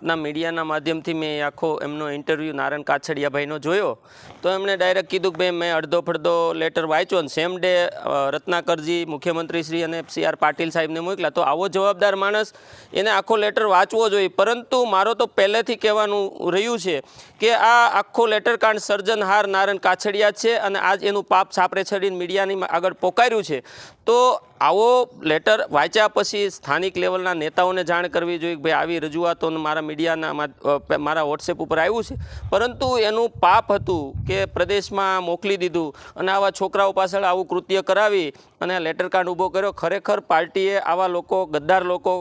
આપના મીડિયાના માધ્યમથી મેં આખો એમનો ઇન્ટરવ્યૂ નારાયણ કાછડિયાભાઈનો જોયો. તો એમણે ડાયરેક્ટ કીધું કે ભાઈ મેં અડધો ફડધો લેટર વાંચ્યો ને સેમ ડે રત્નાકરજી મુખ્યમંત્રી શ્રી અને સી આર પાટીલ સાહેબને મોકલ્યા. તો આવો જવાબદાર માણસ એને આખો લેટર વાંચવો જોઈએ. પરંતુ મારો તો પહેલેથી કહેવાનું રહ્યું છે કે, આ આખો લેટર કાંડ સર્જનહાર નારાયણ કાછડિયા છે અને આજ એનું પાપ છાપરે છડીને મીડિયાની આગળ પોકાર્યું છે. તો આવો લેટર વાંચ્યા પછી સ્થાનિક લેવલના નેતાઓને જાણ કરવી જોઈએ કે, ભાઈ, આવી રજૂઆતો મારા મીડિયાના મારા વોટ્સએપ ઉપર આવ્યું છે. પરંતુ એનું પાપ હતું કે પ્રદેશમાં મોકલી દીધું અને આવા છોકરાઓ પાછળ આવું કૃત્ય કરાવી અને લેટર કાર્ડ ઊભો કર્યો. ખરેખર પાર્ટીએ આવા લોકો, ગદ્દાર લોકો,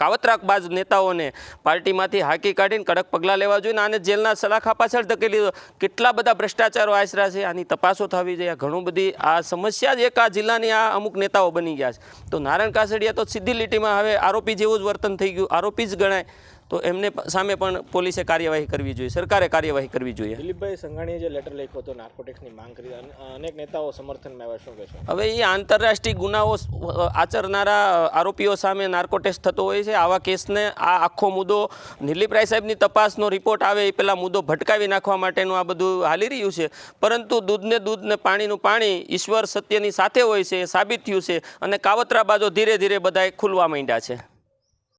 કાવતરાકબાજ નેતાઓને પાર્ટીમાંથી હાકી કાઢીને કડક પગલાં લેવા જોઈએ આને જેલના સલાખા પાછળ ધકેલી કેટલા બધા ભ્રષ્ટાચારો આશરા છે, આની તપાસો થવી જોઈએ. ઘણું બધી, આ સમસ્યા જ એક આ જિલ્લાની આ અમુક નેતાઓ બની ગયા છે. તો નારાયણ કાસડિયા તો સીધી લીટીમાં હવે આરોપી જેવું જ વર્તન થઈ ગયું. આરોપી જ ગણાય. તો એમને સામે પણ પોલીસે કાર્યવાહી કરવી જોઈએ સરકારે કાર્યવાહી કરવી જોઈએ. દિલીપભાઈ સંઘાણીએ જે લેટર લખ્યો હતો નાર્કોટિક્સની માંગ કરી અન- અનેક નેતાઓ સમર્થનમાં આવ્યા શું કહેશો? હવે એ આંતરરાષ્ટ્રીય ગુનાઓ આચરનારા આરોપીઓ સામે નાર્કોટેસ્ટ થતો હોય છે. આવા કેસને આ આખો મુદ્દો દિલીપરાય સાહેબની તપાસનો રિપોર્ટ આવે એ પહેલાં મુદ્દો ભટકાવી નાખવા માટેનું આ બધું હાલી રહ્યું છે. પરંતુ દૂધને દૂધ ને પાણીનું પાણી ઈશ્વર સત્યની સાથે હોય છે એ સાબિત થયું છે અને કાવતરાબાજો ધીરે ધીરે બધાએ ખુલવા માંડ્યા છે.